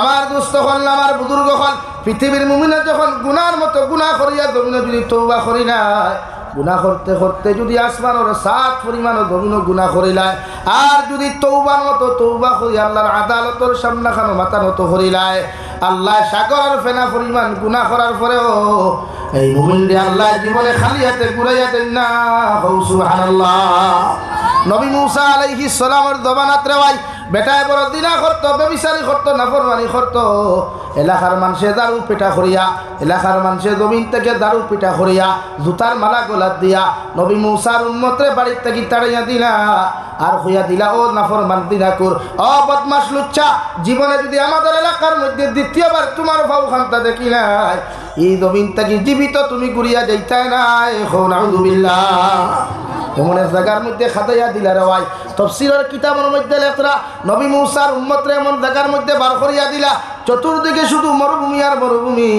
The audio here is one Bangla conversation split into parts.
আমার দুস্থ হল আমার বুজুর্গ হল পৃথিবীর মুমিনা যখন গুনার মতো গুণা করিয়া জমিনে যদি তৌবা করি না গুণা করতে করতে যদি আসমানোর সাত পরিমাণ জমিন গুণা করিলায় আর যদি তৌবার মতো তৌবা করি, আল্লাহর আদালতর সামনা খানো মাথা মতো করিলায় আল্লাহ সাগরের ফেনা পরিমাণ গুণা করার পরেও এই মুমিনরে আল্লাহ জীবনে খালি হাতে ঘুরাইয়া দেন না। হৌ সুবহানাল্লাহ। নবী মুসা আলাইহি সালামের দবানাত রেওয়াই বেটায় বড় দিনা করতো বেবিচারি করতো নাফরমানি করতো এলাকার মানুষে দারু পিঠা করিয়া এলাকার মানুষে জমিন থেকে দারু পিঠা করিয়া জুতার মালা গোলাত দিয়া, নবী মৌসার উন্মতরে বাড়ির থেকে তাড়াইয়া দিলা। আর হইয়া দিলা, ও নাফরমান দিনা কুর অ বদমাস লুচ্ছা জীবনে যদি আমাদের এলাকার মধ্যে দ্বিতীয়বার তোমার ভাব খান্তা দেখি নাই, এই জমিন থেকে জীবিত তুমি ঘুরিয়া যাইতাই নাই। হো, নাউজুবিল্লাহ। এমন এক জায়গার মধ্যে খাতাইয়া দিলা রেওয়াই তফসিলের কিতাবের মধ্যে লেখরা, নবী মৌসার উম্মতরে এমন জায়গার মধ্যে বার করিয়া দিলা, চতুর্দিকে শুধু মরুভূমি আর মরুভূমি।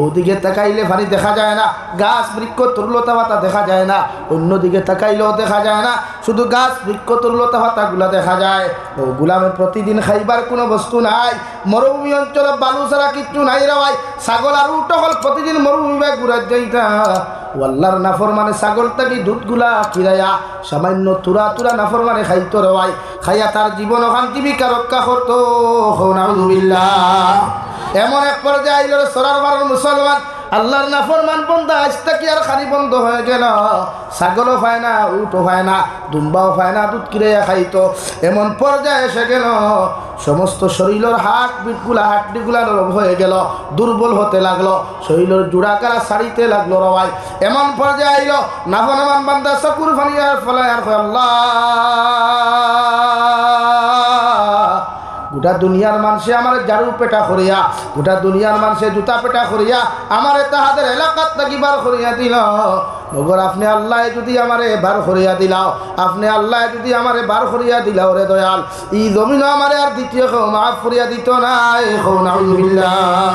ওদিকে তাকাইলে পানি দেখা যায় না, গাছ বৃক্ষ তরুলতা পাতা দেখা যায় না, অন্যদিকে তাকাইলেও দেখা যায় না, শুধু গাছ বৃক্ষ তরুলতা পাতাগুলা দেখা যায়। ও গুলামে প্রতিদিন খাইবার কোনো বস্তু নাই, মরুভূমি অঞ্চলে বালু ছাড়া কিচ্ছু নাই রেওয়াই ছাগল আর উল্টো হল প্রতিদিন মরুভূমি ঘুরার যাইতা। ওয়াল্লার নাফর মানে ছাগল থাকি দুধগুলা ফিরাইয়া সামান্য তুরা তুরা নাফর মানে খাইতো রেওয়াই খাইয়া তার জীবন অশান্তি বিকার রক্ষা করতো নাউজুবিল্লাহ। এমন এক পর্যায়ে আইল রে সরার বারণ মুসলমান। আল্লাহর নাফরমান বন্ধা আজ থেকে আর খালি বন্ধ হয়ে গেল। ছাগলও পায় না উঠও পায় না দুম্বাও পায় না দুধ কিরে খাইতো। এমন পর্যায়ে এসে গেল। সমস্ত শরীরের হাট বিটগুলা হাড্ডিগুলা নরম হয়ে গেল। দুর্বল হতে লাগল। শরীরের জোড়া কারা সারিতে লাগল রবাই। এমন পর্যায়ে আইল নাফরমান বান্দা চকুর ফানিয়ার ফলায় আর কয়, আল্লাহ। দুনিয়ার মানুষে আমার জারু পেটা করিয়া, গোটা দুনিয়ার মানুষে জুতা পেটা করিয়া, আমার তাহাদের এলাকার থাকি বার করিয়া দিল। মগর আপনি আল্লাহ যদি আমারে বার করিয়া দিলাও, আপনি আল্লাহ যদি আমারে বার করিয়া দিলাও রে দয়াল ই জমিন আমারে আর দ্বিতীয় কেউ মাফ করিয়া দিত হো নাউজুবিল্লাহ।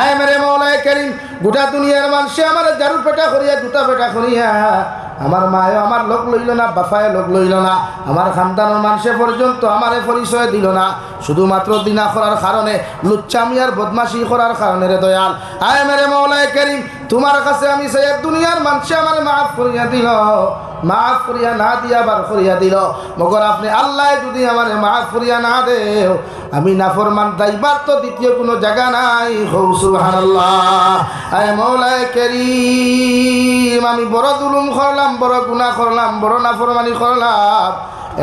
আয় মেরে মৌলায় করিম, গোটা দুনিয়ার মানুষে আমার জারু পেটা করিয়া, জুতা পেটা করিয়া আমার মায়ও আমার লোক লইল না বাপায় লোক লইল না। আমার খানদানের মানুষে পর্যন্ত আমারে পরিচয় দিল না। শুধুমাত্র দিনা করার কারণে লুচ্চামিয়ার বদমাসি করার কারণে রে দয়াল। আয় মেরে মৌলায় করিম তোমার কাছে আমি সেই দুনিয়ার মানুষে আমার মাফ করিয়া দিল। মাফ করিয়া না দিয়া বার করিয়া দিল। মগর আপনি আল্লাহ যদি আমার মাফ করিয়া না দেও, আমি নাফরমান দাইবার তো দ্বিতীয় কোনো জায়গা নাই। হৌ সুবহানাল্লাহ। মৌলায় করিম, আমি বড় দুলুম করলাম, বড় গুনাহ করলাম, বড় নাফরমানি করলাম।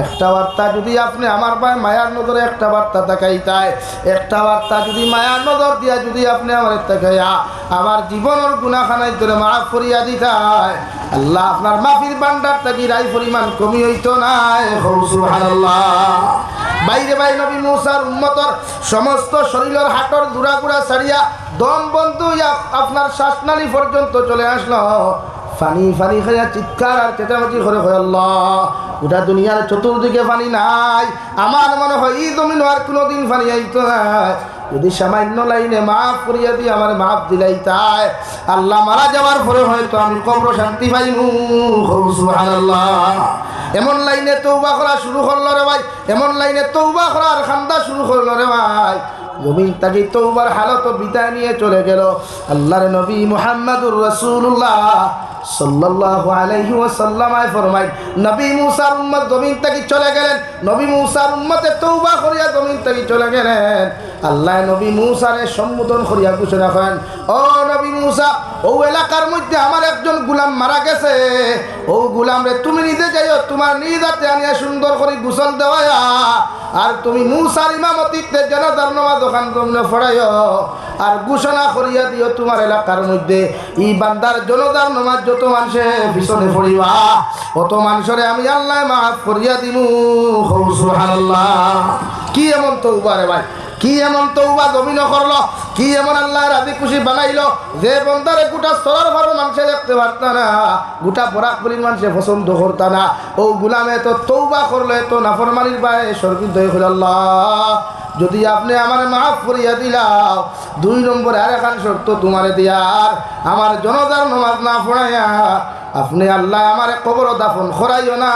একটা বার্তা যদি আপনি আমার পায়ে মায়ার নজরে একটা বার্তা তাকাইতায়, একটা বার্তা যদি মায়ার নজর দিয়া যদি আপনি আমার তাকাইয়া আমার জীবনের গুণাখানাই ধরে মাফ করিয়া দিতায়, আল্লাহ আপনার মাফির বান্ডার থাকি রাই পরিমাণ কমি হইতো সুবহানাল্লাহ। বাইরে বাই নবী মৌসার উম্মতর সমস্ত শরীরের হাটর দুরা গুড়া ছাড়িয়া দম বন্ধ আপনার শ্বাসনালী পর্যন্ত চলে আসলো। ফানি ফানি খাইয়া চিৎকার আর চেঁচামেচি করে হয় আল্লাহ। গোটা দুনিয়ার চতুর্দিকে পানি নাই। আমার মনে হয় এই জমিন আর কোনোদিন পানি আইতো যদি সামান্য লাইনে মাফ করিয়া দিয়ে আমার মাফ দিলাই তাই, আল্লাহ মারা যাওয়ার পরে হয়তো আমি কবর শান্তি সুবহানাল্লাহ। এমন লাইনে তৌবা করা শুরু করল রে ভাই, এমন লাইনে তৌবা করার খান্দা শুরু করল রে ভাই। জমিন তাকে তৌবার হালত বিদায় নিয়ে চলে গেল। আল্লাহর নবী সাল্লাল্লাহু আলাইহি ফরমাই নবী উম্মত জমিন চলে গেলেন। নবী মুসার উম্মতে তৌবা করিয়া জমিন থেকে চলে গেলেন। আল্লাহ নবী মুসারে সম্বোধন করিয়া ঘোষণা করেন, ও নবী মুসা, ও এলাকার মধ্যে আমার একজন গুলাম মারা গেছে। ও গুলাম রে, তুমি নিজে যাইও তোমার নিজ হাতে আনিয়া সুন্দর করে গোসল দেওয়া আর তুমি মুসার ইমামতিতে জনতার নামাজ ওখান তোমরা ফড়াইও আর ঘোষণা করিয়া দিও তোমার এলাকার মধ্যে ই বান্দার জনতার নামাজ যত মানুষে পিছনে পড়িবা অত মানুষরে আমি আল্লাহ মাফ করিয়া দিমু। সুবহানাল্লাহ। কি এমন তো রে ভাই? কি এমন তৌবা জমিন করল? কি এমন আল্লাহ রাজি খুশি বানাইলো? যে বন্দারে গোটা সরার ভালো মানুষে দেখতে পারত না, গোটা বরাক বলির মানুষে পছন্দ করত না। ও গুলামে তো তৌবা করল এত নাফরমানির বায়ে সরকিত হয়ে হল আল্লাহ। যদি আপনি আমার মাফ করিয়া দিলাও, দুই নম্বরে আর এখান শর্ত তোমারে দিয়ার। আমার জনতার নমাজ না পড়াইয়া আপনি আল্লাহ আমার কবর দাফন করাইও না।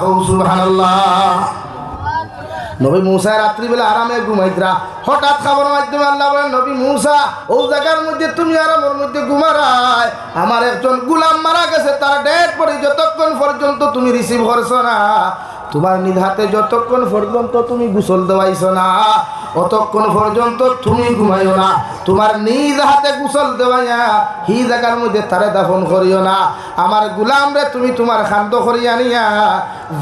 কৌ সুবহানাল্লাহ। নবী রাত্রি রাত্রিবেলা আরামে ঘুমাইতরা। হঠাৎ খাবার মাধ্যমে আল্লাহ বলেন, নবী মূসা, ও জায়গার মধ্যে তুমি আরামের মধ্যে ঘুমারায়। আমার একজন গুলাম মারা গেছে, তার ডেট পরে যতক্ষণ পর্যন্ত তুমি রিসিভ করছ না। তোমার নিজ হাতে যতক্ষণ পর্যন্ত তুমি গোসল দেওয়াইছো না, অতক্ষণ পর্যন্ত তুমি ঘুমাইও না। তোমার নিজ হাতে গোসল দেওয়াইয়া হি জায়গার মধ্যে তারে দাফন করিও না। আমার গুলাম রে তুমি তোমার খান্ত করিয়া নিয়া,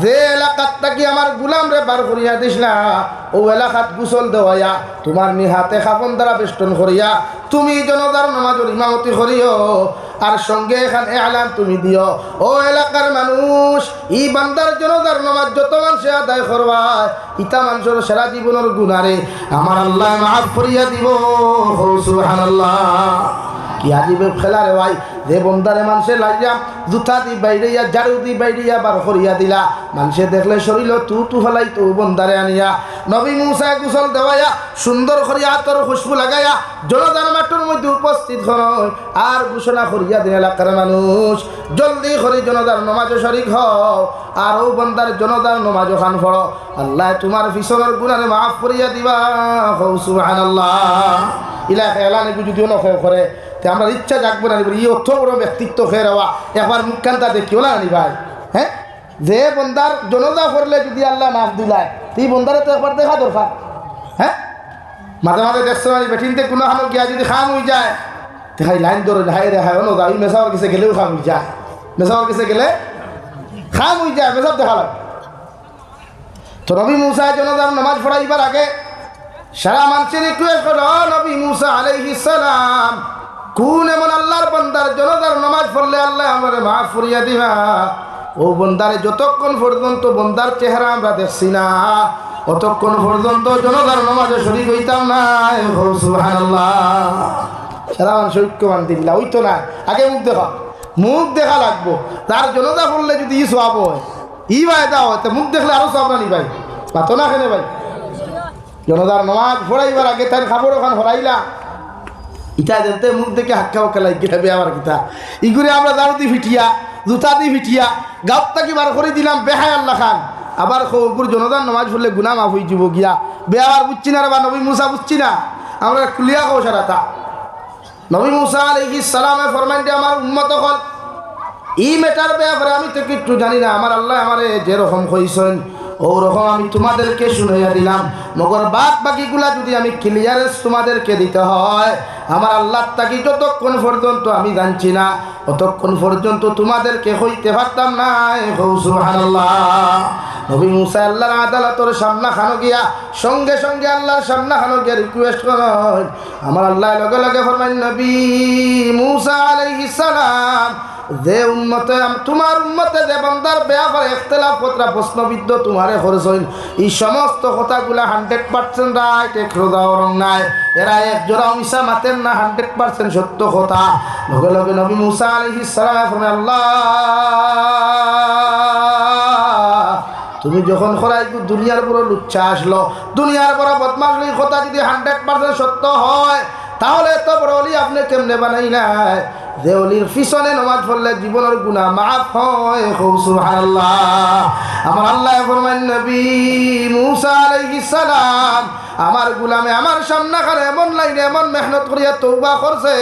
যে এলাকাত থাকি আমার গুলাম রে বার করিয়া দিস না, ও এলাকাত গোসল দেওয়াইয়া তোমার নি হাতে খাপন দ্বারা বেষ্টন করিয়া তুমি জনতার নামাজের ইমামতি করিও, আর সঙ্গে এখানে আলাম তুমি দিও। ও এলাকার মানুষ ই বান্দার জনতার নামাজ যত মানুষে আদায় করবা ইতা মানুষের সেরা জীবনের গুণারে আমার আল্লাহ মাফ করিয়া দিব। সুবহানাল্লাহ। কি আজিবে খেলা রে ভাই? যে বন্দারে মানুষে লাগিয়া জুতা দি বাইরিয়া ঝাড়ু দি বাইরিয়া বার করিয়া দিলা। মানুষে দেখলে শরীর তু ফেলাই তু বন্দারে আনিয়া। নবী মুসা কুশল দেওয়াইয়া সুন্দর করিয়া তোর খুশবু লাগাইয়া জনদান মাঠের মধ্যে উপস্থিত হয়। আর ঘোষণা করিয়া দিন এলাকার মানুষ, জলদি করে জনদার নমাজে শরিক হও, আর ও বন্দার জনদার নমাজ খান ফড় আল্লাহ তোমার পিছনের গুণারে মাফ করিয়া দিবা। হৌ সুবহানাল্লাহ। ইলাকা এলানে যদিও নখয় করে তে আমরা ইচ্ছা জাগবো না ই অর্থ বড় ব্যক্তিত্ব খেয়ে রাওয়া একবার মুখখানটা দেখিও না নি ভাই হ্যাঁ? যে বন্দার জনতা করলে যদি আল্লাহ মাফ দিলায় তুই বন্দারে তো একবার দেখা দরকার হ্যাঁ? মাঝে মাঝে দেখছ না বেটিনতে কোনো হানো গিয়া যদি খাম হয়ে যায় দেখাই লাইন ধরে হাই রে হাই অনু যাই মেসাওয়ার কাছে গেলেও খাম হয়ে যায়। মেসাওয়ার কাছে গেলে খাম হয়ে যায় মেসাব দেখা লাগে তো নবী মুসা জনতার নামাজ পড়াইবার আগে সারা মানুষের রিকোয়েস্ট করো নবী মুসা আলাইহিস সালাম কোন এমন আল্লাহর বন্দার জনতার নামাজ পড়লে আল্লাহ আমার মাফ ফুরিয়া দিবা? ও বন্দারে, যতক্ষণ পর্যন্ত বন্দার চেহারা আমরা দেখছি না, অতক্ষণ পর্যন্ত জনতার নামাজে শরীর হইতাম না। সারা মানুষ ঐক্যমান দিল্লা, ওই তো না আগে মুখ দেখা মুখ দেখা লাগবো। তার জনতা পড়লে যদি ই সোয়াব হয়, ই ভাই দাও তো মুখ দেখলে আরও সব রানি ভাই। পাতো না কেনে ভাই? জনতার নমাজ ফোড়াইবার আগে তার খাবার ওখান হরাইলা ইটা যেতে মুখ দেখে হাক্কা হাক্কা লাগি হবে আমার কিতা। ইগুরে আমরা দাঁড়ু দি ফিটিয়া, জুতা দি ফিটিয়া গাঁত তাকি বার করে দিলাম বেহায় আল্লাহ খান। আবার খবর জনতার নমাজ পড়লে গুনা মাফ হয়ে যাব গিয়া। বেহার বুঝছি না রে বা নবী মুসা বুঝছি না। আমরা কুলিয়া কৌ সারা তা নবী মুসা আলাইহিস সালামে ফরমাইতে আমার উম্মত হল। ই মেটার ব্যাপারে আমি তো কিচ্ছু জানি না। আমার আল্লাহ আমারে যেরকম কইছেন ওরকম আমি তোমাদেরকে শুনাইয়া দিলাম। মগর বাদ বাকিগুলা যদি আমি ক্লিয়ারেন্স তোমাদেরকে দিতে হয় আমার আল্লাহ তাকে যতক্ষণ পর্যন্ত আমি জানছি না, অতক্ষণ পর্যন্ত তোমাদেরকে হইতে পারতাম না। নবী মুসা আল্লাহর আদালতর সামনা খানো গিয়া সঙ্গে সঙ্গে আল্লাহর সামনা খানো গিয়া রিকোয়েস্ট করেন আমার আল্লাহ লগে লগে ফরমান নবী মুসা আলাইহিস সালাম যে উন্মতে তোমার উন্মতে যে বন্দার বেয়া করে একতলাফ কথা প্রশ্নবিদ্ধ তোমারে খরচইন এই সমস্ত কথাগুলা হান্ড্রেড পার্সেন্ট রাইট এক রোদাওরং নাই। এরা এক জোড়া মিশা মাতেন না, হান্ড্রেড পার্সেন্ট সত্য কথা। লগে লগে নবী মুসা আলহিস সালাম আল্লাহ, তুমি যখন খরাই দুনিয়ার বড় লুচ্ছা আসলো, দুনিয়ার বড় বদমাস কথা যদি হান্ড্রেড পার্সেন্ট সত্য হয় তাহলে এত বড় অলি আপনি কেমনে বানাই নাই যে অলির পিছনে নমাজ পড়লে জীবনের গুণা মাফ হয়, খুব আমার আল্লাহ নবী মুসা আলাইহিস সালাম আমার গুলামে আমার সামনে এমন লাইনে এমন মেহনত করিয়া তৌবা করছে।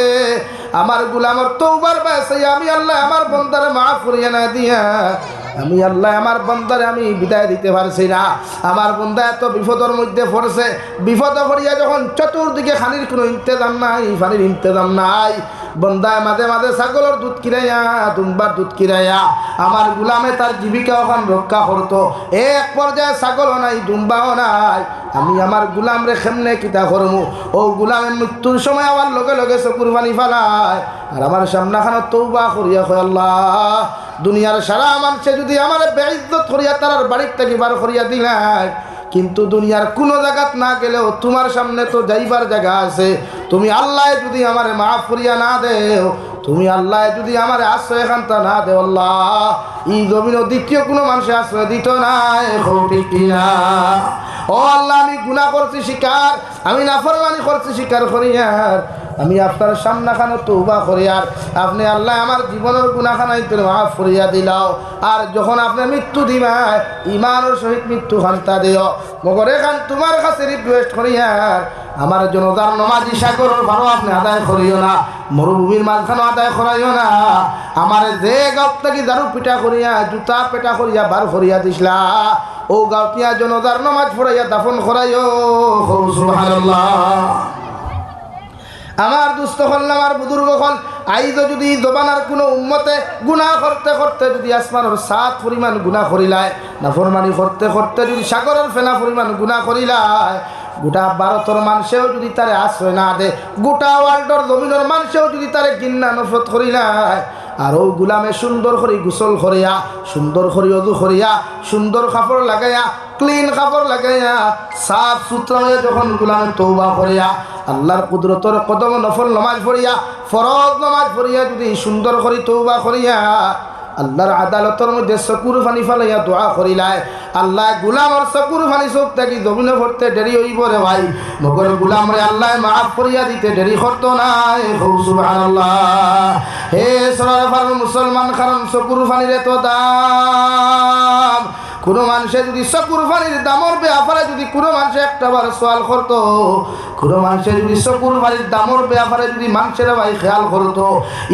আমার গুলামর তৌবার পাইছে আমি আল্লাহ আমার বন্দারে মাফ করিয়া না দিয়া, আমি আল্লাহ আমার বন্দারে আমি বিদায় দিতে পারছি না। আমার বন্দা এত বিপদের মধ্যে পড়ছে, বিপদ পড়িয়া যখন চতুর্দিকে খানির কোনো ইন্তজাম নাই ফানির ইন্তজাম নাই। বন্দায় মাঝে মাঝে ছাগলের দুধ কিরাইয়া দুম্বার দুধ কিরাইয়া আমার গুলামে তার জীবিকা ওখান রক্ষা করতো এক পর্যায়ে ছাগলও নাই, দুম্বাও নাই। আমি আমার গুলাম রে খেমনে কিতা করমু ও গুলামের মৃত্যুর সময় আমার লগে লগে চকুর পানি ফালায় আর আমার সামনাখানো তৌবা করিয়া কয় আল্লাহ। দুনিয়ার সারা মানুষে যদি আমার বেইজ্জত করিয়া তার বাড়ির থেকে বার করিয়া দিলাই কিন্তু দুনিয়ার কোনো জায়গাত না গেলেও তোমার সামনে তো যাইবার জায়গা আছে। তুমি আল্লাহ যদি আমার মাফ করিয়া না দেও, তুমি আল্লাহ যদি আমার আশ্রয় এখানটা না দেও, আল্লাহ, এই জমিন দ্বিতীয় কোনো মানুষের আশ্রয় দিত কিনা? ও আল্লাহ, আমি গুণা করছি শিকার, আমি নাফরমানি করছি শিকার করি আর। আমি আপনার সামনা খানো করি আর। আপনি আল্লাহ আমার জীবনের গুণাখানাই তুমি মাফ করিয়া দিলাও। আর যখন আপনি মৃত্যু দিবাই ইমানের সহিত মৃত্যু খান্তা দিও। মগরে খান তোমার কাছে রিকোয়েস্ট করিয়ার আমার জনতার নমাজি সাগরের ভালো আপনি আদায় করিও না, মরুভূমির মাঝখানে আদায় করাইও না। আমার যে গাঁত থাকি দারু পিঠা করিয়া, জুতা পেটা করিয়া বার করিয়া দিসলা ও গাঁতিয়া জনতার নমাজ পড়াইয়া দাফন করাইও। আমার দুস্থ হল, আমার বুজুর্গ হল, আইজ যদি জবানার কোনো উম্মতে গুণা করতে করতে যদি আসমানের সাত পরিমাণ গুণা করিলায় না ফরমানি করতে করতে যদি সাগরের ফেনা পরিমাণ গুণা করিলায় গোটা ভারতের মানুষেও যদি তারে আশ্রয় না দে গোটা ওয়ার্ল্ডর জমিনের মানুষেও যদি তারে গিন্না নফরত করিলায় আর ও গুলামে সুন্দর করে গোসল করিয়া, সুন্দর করে অজু করিয়া, সুন্দর কাপড় লাগাইয়া ক্লিন কাপড় লাগাইয়া, সাফ সুতরা হয়ে যখন গুলামে তৌবা করিয়া, আল্লাহর কুদরতর কদম নফল নমাজ পড়িয়া, ফরজ নমাজ পড়িয়া যদি সুন্দর করে তৌবা করিয়া আল্লাহর আদালতের মধ্যে চকুর ফানি ফালাইয়া দোয়া করিলায় আল্লাহ গুলামর চকুর ফানি চোখ থাকি জমিনে ভরতে দেরি হইব রে ভাই। মগর গুলাম রে আল্লাহ মাফ করিয়া দিতে দেরি করতো নাই। হৌ সরার মুসলমান কারণ চকুর ফানিরে তো দাম। কোনো মানুষে যদি চকুর ফানির দামর ব্যাপারে যদি কোনো মানুষে একটা বার সোয়াল করতো, কোনো মানুষে যদি চকুর ফানির দামর ব্যাপারে যদি মানুষের ভাই খেয়াল করতো,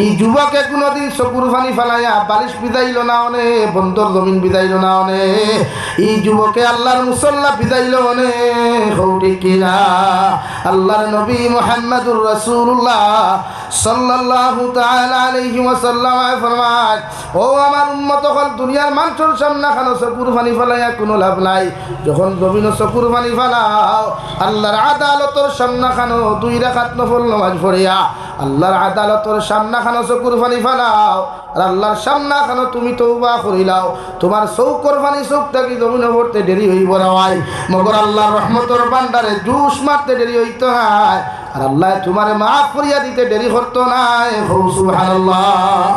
এই যুবকে কোনোদিন চকুর ফানি ফেলাইয়া বালিশ বিদাইল না অনে, বন্দর জমিন বিদাইল না অনে, এই যুবকে আল্লাহর মুসল্লা বিদাইল অনে, হৌটি কিনা আল্লাহর নবী মোহাম্মদুর রসুল্লাহ সাল্লাল্লাহু তাআলা আলাইহি ওয়াসাল্লাম ফরমায়, ও আমার উম্মত হল দুনিয়ার মানুষের সামনে খানো চকুর পানি ফেলাইয়া কোনো লাভ নাই। যখন জমিন চকুর পানি ফেলাও, আল্লাহর আদালতর সামনা খানো দুই রাখাত নফল নামাজ পড়িয়া আল্লাহর আদালতর সামনা খানো চকুর পানি ফেলাও, আর আল্লাহর সামনা খানো তুমি তৌবা করিলাও তোমার চৌকর পানি চোখ থাকি জমিনে ভরতে দেরি হইব না ভাই? মগর আল্লাহর রহমতর বান্ডারে জুস মারতে দেরি হইতো নাই আর আল্লাহ তোমার মাফ করিয়া দিতে দেরি করতো নাই হৌ সুবহানাল্লাহ।